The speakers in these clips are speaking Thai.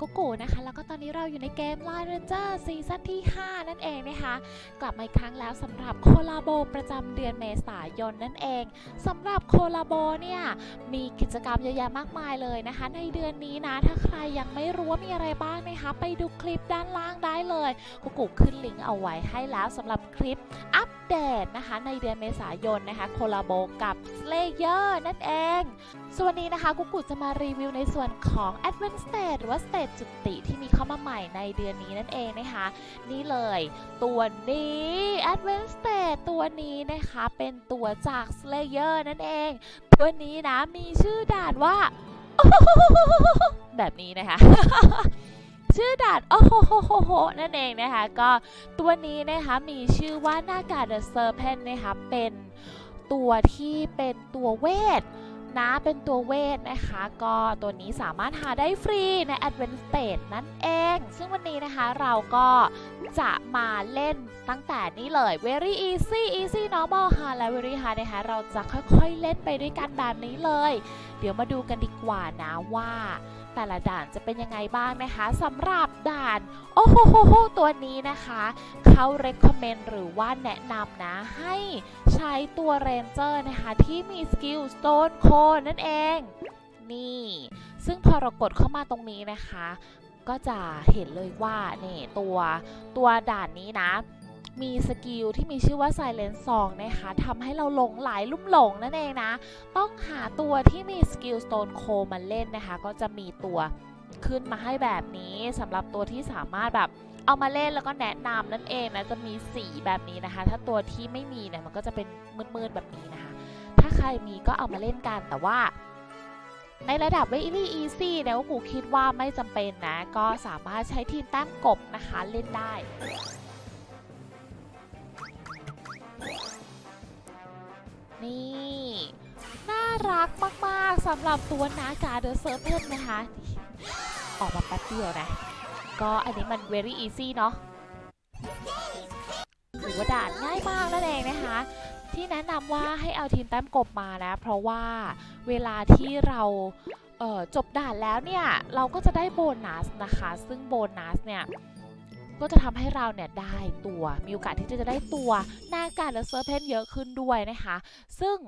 อยู่กับกุ๊กกูนะคะ แล้วก็ตอนนี้เราอยู่ในเกม Line Ranger ซีซั่นที่ 5 นั่นเองนะคะ กลับมาอีกครั้งแล้วสำหรับโคลาโบประจำเดือนเมษายนนั่นเองสำหรับโคลาโบเนี่ยมีกิจกรรมเยอะแยะมากมายเลยนะคะ ในเดือนนี้นะถ้าใครยังไม่รู้ว่ามีอะไรบ้างนะคะ ไปดูคลิปด้านล่างได้เลยกุ๊กกูขึ้นลิงก์เอาไว้ให้แล้วสำหรับคลิปอัปเดตนะคะในเดือนเมษายนนะคะโคลาโบกับ Slayer นั่นเองส่วนนี้นะคะกุกุจะมารีวิวในส่วนของ Advanced Stage หรือว่า Stage จุติที่มีเข้ามาใหม่ในเดือนนี้นั่นเองนะคะ นี่เลยตัวนี้ Advanced Stage ตัวนี้นะคะเป็นตัวจาก Slayer นั่นเอง ตัวนี้นะมีชื่อด่านว่า แบบนี้นะคะชื่อด่านโอ้โหโหโหนั่นเองนะคะ ก็ตัวนี้นะคะมีชื่อว่าหน้ากาก The Serpent นะคะเป็นตัวที่เป็นตัวเวท นะเป็นตัวเวทนะคะ ก็ตัวนี้สามารถหาได้ฟรีใน Advanced Stage นั่นเอง ซึ่งวันนี้นะคะเราก็จะมาเล่นตั้งแต่นี้เลย very easy easy normal hard และ very hard นะคะ เราจะค่อยๆเล่นไปด้วยกันแบบนี้เลย เดี๋ยวมาดูกันดีกว่านะว่า แต่ละด่านจะเป็นยังไงบ้างนะคะสำหรับด่าน โอ้โหโหตัวนี้นะคะเขา recommend หรือว่าแนะนำนะให้ใช้ตัวเรนเจอร์นะคะที่มีสกิล Stone Cold นั่นเอง นี่ ซึ่งพอเรากดเข้ามาตรงนี้นะคะ ก็จะเห็นเลยว่านี่ตัวตัวด่านนี้นะ มีสกิลที่มีชื่อว่า Silent Song นะคะทำให้เราหลงไหลลุ่มหลงนั่นเองนะ ต้องหาตัวที่มีสกิล Stone c o มาเล่นนะคะ ก็จะมีตัวขึ้นมาให้แบบนี้สำหรับตัวที่สามารถแบบเอามาเล่นแล้วก็แนะนำนั่นเองนะจะมีสีแบบนี้นะคะ ถ้าตัวที่ไม่มีเนี่ยมันก็จะเป็นมืดๆแบบนี้นะคะ ถ้าใครมีก็เอามาเล่นกันแต่ว่าในระดับ very easy เนี่ยว่ากูคิดว่าไม่จำเป็นนะ ก็สามารถใช้ทีมแต้มกบนะคะเล่นได้ นี่ น่ารักมากๆสำหรับตัวนาการเดอะเซอร์เพนนะคะ ออกมาแป๊บเดียวนะ ก็อันนี้มัน very easy เนาะถือว่าด่านง่ายมากนั่นเองนะคะ ที่แนะนำว่าให้เอาทีมแต้มกบมานะ เพราะว่าเวลาที่เราเจบด่านแล้วเนี่ย เราก็จะได้โบนัสนะคะ ซึ่งโบนัสเนี่ย ก็จะทำให้เราเนี่ยได้ตัว มีโอกาสที่จะได้ตัวหน้าการและเซอร์เพนเยอะขึ้นด้วยนะคะ ซึ่ง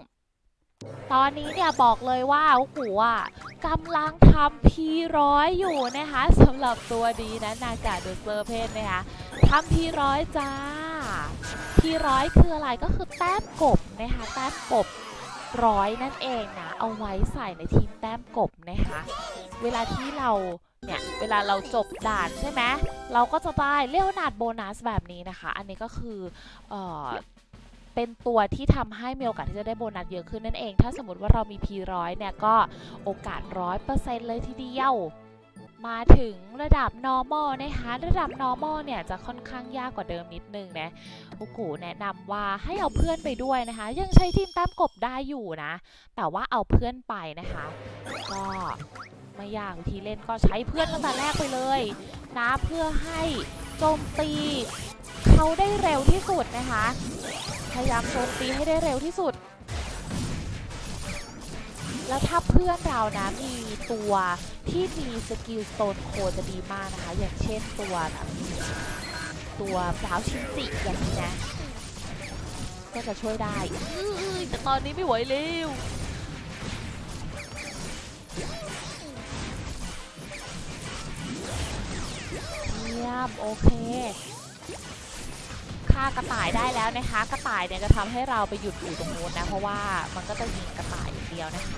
ตอนนี้เนี่ยบอกเลยว่าโอ้โหอะกำลังทำพีร้อยอยู่นะคะสำหรับตัวดีนะนากาเดอะเซอร์เพนนะคะทำพีร้อยจ้าพีร้อยคืออะไรก็คือแต้มกบนะคะแต้มกบร้อยนั่นเองนะ เอาไว้ใส่ในทีมแต้มกบนะคะ เวลาที่เรา เนี่ยเวลาเราจบด่านใช่ไหมเราก็จะได้เรียวนาดโบนัสแบบนี้นะคะ อันนี้ก็คือเอ่อเป็นตัวที่ทำให้มีโอกาสที่จะได้โบนัสเยอะขึ้นนั่นเอง ถ้าสมมติว่าเรามี P100 เนี่ยก็โอกาส100%เลยทีเดียว มาถึงระดับ normal นะคะระดับ normal เนี่ยจะค่อนข้างยากกว่าเดิมนิดนึงนะกุกูแนะนำว่าให้เอาเพื่อนไปด้วยนะคะ ยังใช้ทีมต้มกบได้อยู่นะ แต่ว่าเอาเพื่อนไปนะคะ ก็ ไม่ยากวิธีเล่นก็ใช้เพื่อนตั้งแต่แรกไปเลยนะเพื่อให้โจมตีเขาได้เร็วที่สุดนะคะ พยายามโจมตีให้ได้เร็วที่สุด แล้วถ้าเพื่อนเรานะมีตัวที่มีสกิลสโตนโคจะดีมากนะคะ อย่างเช่นตัวแบบตัวพราวชินจิอย่างนี้นะ ก็จะช่วยได้แต่ตอนนี้ไม่ไหวเร็ว ยี่ยมโอเคฆ่ากระต่ายได้แล้วนะคะ กระต่ายเนี่ยจะทำให้เราไปหยุดอยู่ตรงนู้นนะ เพราะว่ามันก็จะยิงกระต่ายอย่างเดียวนะคะ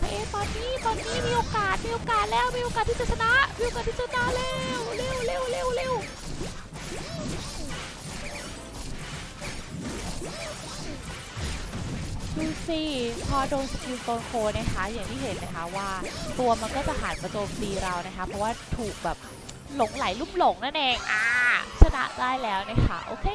เอ๊ตอนนี้ตอนนี้มีโอกาสมีโอกาสแล้วมีโอกาสที่จะชนะมีโอกาสที่จะชนะเร็วเร็วเร็วเร็วเร็วดูสิพอโดนสกิลโซนโคนะคะ อย่างที่เห็นนะคะว่าตัวมันก็จะหันมาโจมตีเรานะคะ เพราะว่าถูกแบบ หลงไหลลุ่มหลงนั่นเองอ่าชนะได้แล้วนะคะโอเค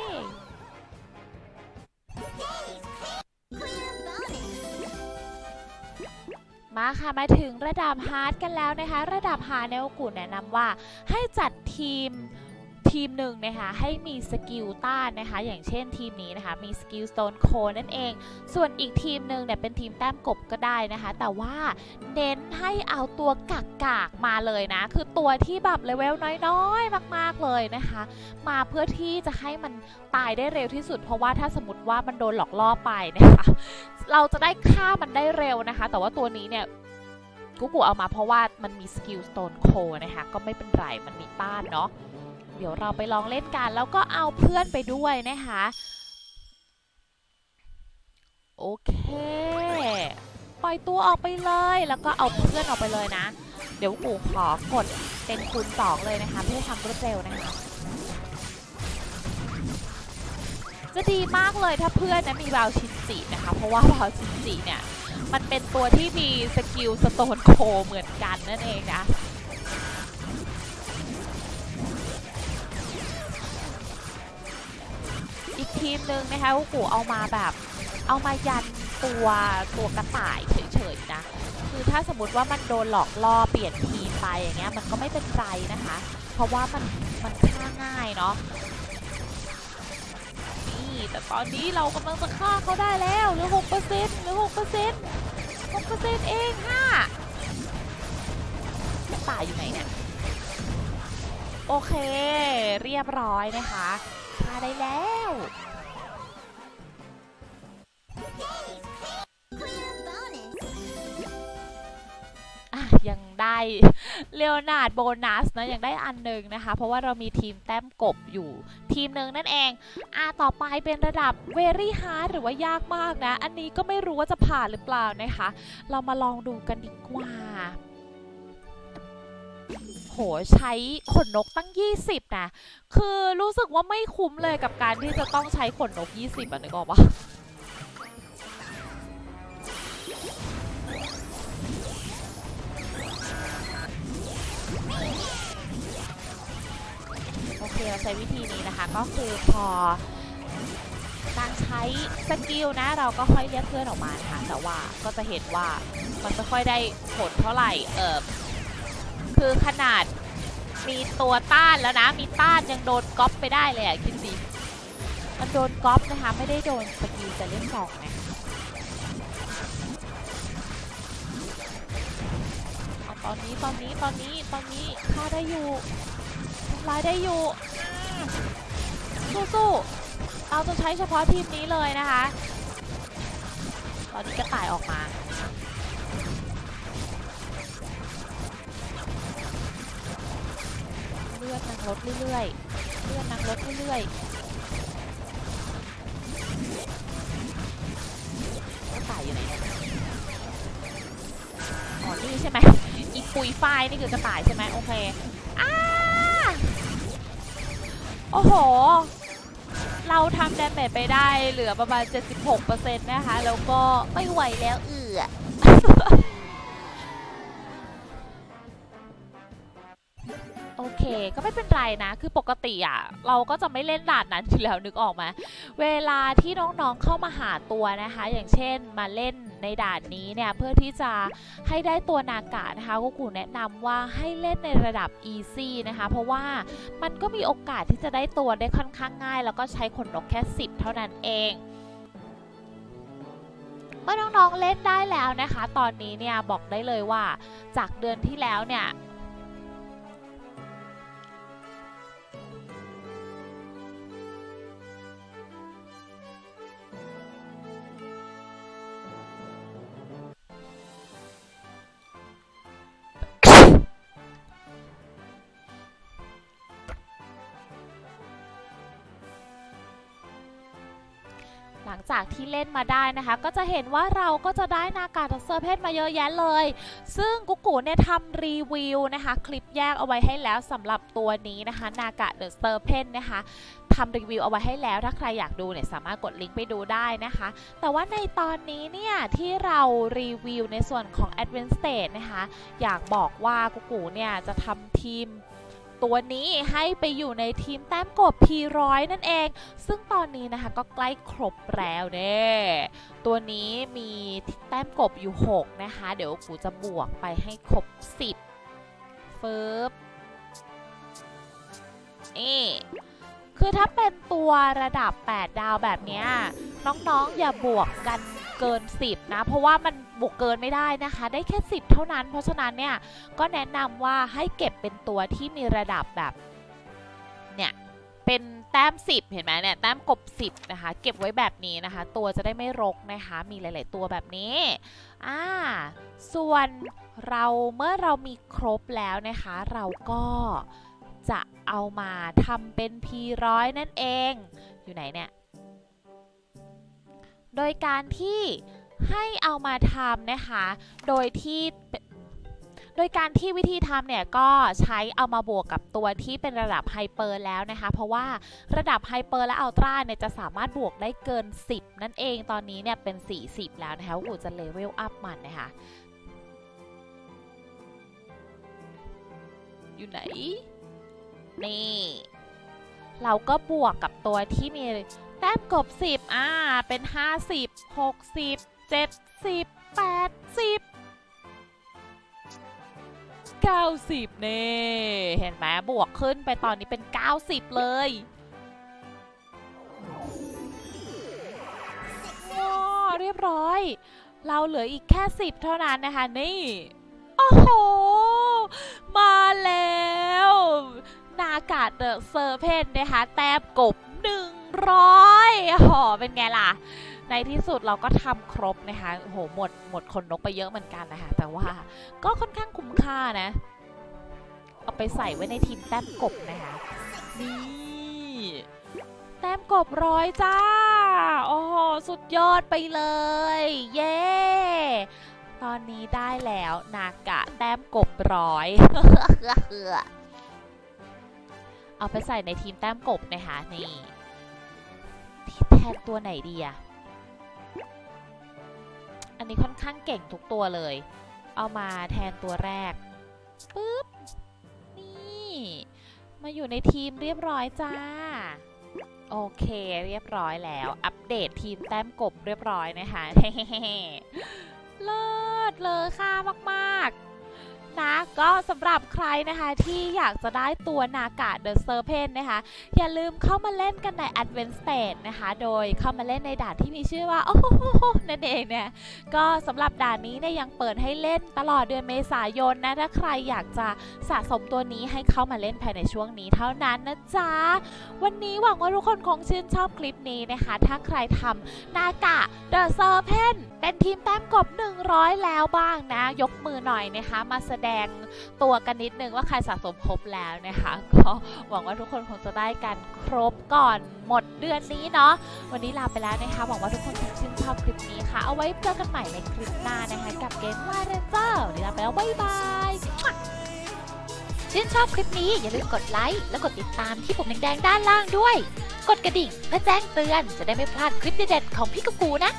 มาค่ะมาถึงระดับฮาร์ดกันแล้วนะคะ ระดับฮาร์ดเนี่ยกุแนะนำว่าให้จัดทีม ทีมหนึ่งนะคะให้มีสกิลต้านนะคะ อย่างเช่นทีมนี้นะคะ มีสกิล Stone Cold นั่นเอง ส่วนอีกทีมหนึ่งเนี่ยเป็นทีมแต้มกบก็ได้นะคะ แต่ว่าเน้นให้เอาตัวกากกากมาเลยนะ คือตัวที่แบบเลเวลน้อยๆ มากๆเลยนะคะ มาเพื่อที่จะให้มันตายได้เร็วที่สุด เพราะว่าถ้าสมมติว่ามันโดนหลอกล่อไปนะคะเราจะได้ฆ่ามันได้เร็วนะคะ แต่ว่าตัวนี้เนี่ยกูกูเอามาเพราะว่ามันมีสกิล Stone Cold นะคะ ก็ไม่เป็นไร มันมีต้านเนาะ เดี๋ยวเราไปลองเล่นกันแล้วก็เอาเพื่อนไปด้วยนะคะ โอเค ปล่อยตัวออกไปเลยแล้วก็เอาเพื่อนออกไปเลยนะ เดี๋ยวกูขอกดเป็นคูณสองเลยนะคะเพื่อทำรวดเร็วนะคะ จะดีมากเลยถ้าเพื่อนนะมีบาวชินจินะคะ เพราะว่าบาวชินจิเนี่ยมันเป็นตัวที่มีสกิลสโตนโคเหมือนกันนั่นเองนะ ทีมหนึ่งนะคะกูกูเอามาแบบเอามายันตัวตัวกระต่ายเฉยๆนะ คือถ้าสมมติว่ามันโดนหลอกล่อเปลี่ยนทีมไปอย่างเงี้ยมันก็ไม่เป็นไรนะคะ เพราะว่ามันมันฆ่าง่ายเนาะนี่แต่ตอนนี้เรากำลังจะฆ่าเขาได้แล้วหลือหกเปอร์เซ็นต์หลือหกเปอร์เซ็นต์หกเปอร์เซ็นต์เองค่ะกระต่ายอยู่ไหนเนี่ยโอเค เรียบร้อยนะคะ ฆ่าได้แล้วยังได้เลโอนาร์ดโบนัสนะยังได้อันหนึ่งนะคะ เพราะว่าเรามีทีมแต้มกบอยู่ทีมหนึ่งนั่นเองอะต่อไปเป็นระดับ Very Hard หรือว่ายากมากนะ อันนี้ก็ไม่รู้ว่าจะผ่านหรือเปล่านะคะ เรามาลองดูกันดีกว่า โหใช้ขนนกตั้ง 20 นะ คือรู้สึกว่าไม่คุ้มเลยกับการที่จะต้องใช้ขนนก 20อะนึกออกปะโอเคเราใช้วิธีนี้นะคะ ก็คือพอการใช้สกิลนะเราก็ค่อยเรียกเพื่อนออกมาะคะแต่ว่าก็จะเห็นว่ามันไม่ค่อยได้ผลเท่าไหร่เออ คือขนาดมีตัวต้านแล้วนะ มีต้านยังโดนก๊อปไปได้เลยอะคิดดิมันโดนก๊อปนะคะ ไม่ได้โดนสกิลจะเล่นสองนะเอาตอนนี้ตอนนี้ตอนนี้ตอนนี้ฆ่าได้อยู่ทำลายได้อยู่สู้ๆเราจะใช้เฉพาะทีมนี้เลยนะคะ ตอนนี้กระต่ายออกมา เลือดนางลดเรื่อยๆ เลื่อดนางลดเรื่อยๆกระต่ายอยู่ไหนเนี่ยอ๋อนี่ใช่ไหมอีปุยฝ้ายนี่คือกระต่ายใช่ไหมโอเคอ้าโอ้โห เราทำดาเมจไปได้เหลือประมาณ 76%นะคะ แล้วก็ไม่ไหวแล้วเอือ โอเค ก็ไม่เป็นไรนะ คือปกติอะเราก็จะไม่เล่นด่านนั้นอยู่แล้วนึกออกไหมเวลาที่น้องๆเข้ามาหาตัวนะคะ อย่างเช่นมาเล่นในด่านนี้เนี่ยเพื่อที่จะให้ได้ตัวนากะนะคะก็กูแนะนำว่าให้เล่นในระดับ easy นะคะ เพราะว่ามันก็มีโอกาสที่จะได้ตัวได้ค่อนข้างง่าย แล้วก็ใช้ขนนกแค่ 10 เท่านั้นเองเมื่อน้องๆเล่นได้แล้วนะคะ ตอนนี้เนี่ยบอกได้เลยว่าจากเดือนที่แล้วเนี่ย หลังจากที่เล่นมาได้นะคะ ก็จะเห็นว่าเราก็จะได้นากาเซอร์เพศมาเยอะแยะเลย ซึ่งกุ๊กกูเนี่ยทำรีวิวนะคะ คลิปแยกเอาไว้ให้แล้วสำหรับตัวนี้นะคะ นากะเดอะเซอร์เพนนะคะทำรีวิวเอาไว้ให้แล้ว ถ้าใครอยากดูเนี่ยสามารถกดลิงก์ไปดูได้นะคะ แต่ว่าในตอนนี้เนี่ยที่เรารีวิวในส่วนของ Advanced Stage นะคะ อยากบอกว่ากุ๊กกูเนี่ยจะทำทีม ตัวนี้ให้ไปอยู่ในทีมแต้มกบ P100 นั่นเอง ซึ่งตอนนี้นะคะก็ใกล้ครบแล้วเน่ตัวนี้มีแต้มกบอยู่ 6 นะคะ เดี๋ยวกูจะบวกไปให้ครบ 10เฟิร์บนี่คือถ้าเป็นตัวระดับ 8 ดาวแบบนี้น้องๆอย่าบวกกัน เกิน 10 นะ เพราะว่ามันบวกเกินไม่ได้นะคะ ได้แค่ 10 เท่านั้น เพราะฉะนั้นเนี่ยก็แนะนำว่าให้เก็บเป็นตัวที่มีระดับแบบเนี่ยเป็นแต้ม 10 เห็นไหมเนี่ยแต้มกบ 10 นะคะ เก็บไว้แบบนี้นะคะ ตัวจะได้ไม่รกนะคะ มีหลาย ๆ ตัวแบบนี้อ่าส่วนเราเมื่อเรามีครบแล้วนะคะ เราก็จะเอามาทำเป็น P100 นั่นเอง อยู่ไหนเนี่ย โดยการที่ให้เอามาทำนะคะ โดยที่โดยการที่วิธีทำเนี่ยก็ใช้เอามาบวกกับตัวที่เป็นระดับไฮเปอร์แล้วนะคะ เพราะว่าระดับไฮเปอร์และอัลตร้าเนี่ยจะสามารถบวกได้เกิน 10 นั่นเองตอนนี้เนี่ยเป็น 40 แล้วนะคะอูจะเลเวลอัพมันนะคะ อยู่ไหน นี่ เราก็บวกกับตัวที่มี แต้มกบ 10 อ่า เป็น 50 60 70 80 90เน่เห็นไหมบวกขึ้นไปตอนนี้เป็น 90 เลยว้เรียบร้อย เราเหลืออีกแค่ 10 เท่านั้นนะคะ นี่ โอ้โห มาแล้ว นากาเดอะเซอร์เพนนะคะ แต้มกบ 100หอเป็นไงล่ะ ในที่สุดเราก็ทำครบนะคะโหหมดหมดคนนกไปเยอะเหมือนกันนะคะ แต่ว่าก็ค่อนข้างคุ้มค่านะ เอาไปใส่ไว้ในทีมแต้มกบนะคะนี่แต้มกบร้อยจ้า โอ้โห สุดยอดไปเลย เย้ตอนนี้ได้แล้วนากะแต้มกบร้อย เอาไปใส่ในทีมแต้มกบนะคะนี่ นตัวไหนดีอะอันนี้ค่อนข้างเก่งทุกตัวเลย เอามาแทนตัวแรกปึ๊บ นี่ มาอยู่ในทีมเรียบร้อยจ้า โอเคเรียบร้อยแล้ว อัปเดตทีมแต้มกบเรียบร้อยนะคะเลิศเลยค่ะมาก ๆ นะ ก็สำหรับใครนะคะที่อยากจะได้ตัวนากาเดอะเซอร์เพนนะคะ อย่าลืมเข้ามาเล่นกันใน Advent Stage นะคะ โดยเข้ามาเล่นในด่านที่มีชื่อว่า โอ้โหนั่นเองเนี่ย ก็สำหรับด่านนี้เนี่ยยังเปิดให้เล่นตลอดเดือนเมษายนนะ ถ้าใครอยากจะสะสมตัวนี้ให้เข้ามาเล่นภายในช่วงนี้เท่านั้นนะจ๊ะ วันนี้หวังว่าทุกคนคงชื่นชอบคลิปนี้นะคะ ถ้าใครทำนากะเดอะเซอร์เพนเป็นทีมแต้มกบ 100 แล้วบ้างนะ ยกมือหน่อยนะคะ มาแสดงตัวกันนิดนึงว่าใครสะสมครบแล้วนะคะ ก็หวังว่าทุกคนคงจะได้กันครบก่อนหมดเดือนนี้เนาะวันนี้ลาไปแล้วนะคะหวังว่าทุกคนคงชื่นชอบคลิปนี้ค่ะ เอาไว้เจอกันใหม่ในคลิปหน้านะคะกับเกมมาเรนเจอร์วันนี้ลาไปแล้วบ๊ายบายชื่นชอบคลิปนี้อย่าลืมกดไลค์และกดติดตามที่ปุ่มแดงๆด้านล่างด้วย กดกระดิ่งเพื่อแจ้งเตือนจะได้ไม่พลาดคลิปเด็ดๆของพี่กุ๊กกูนะ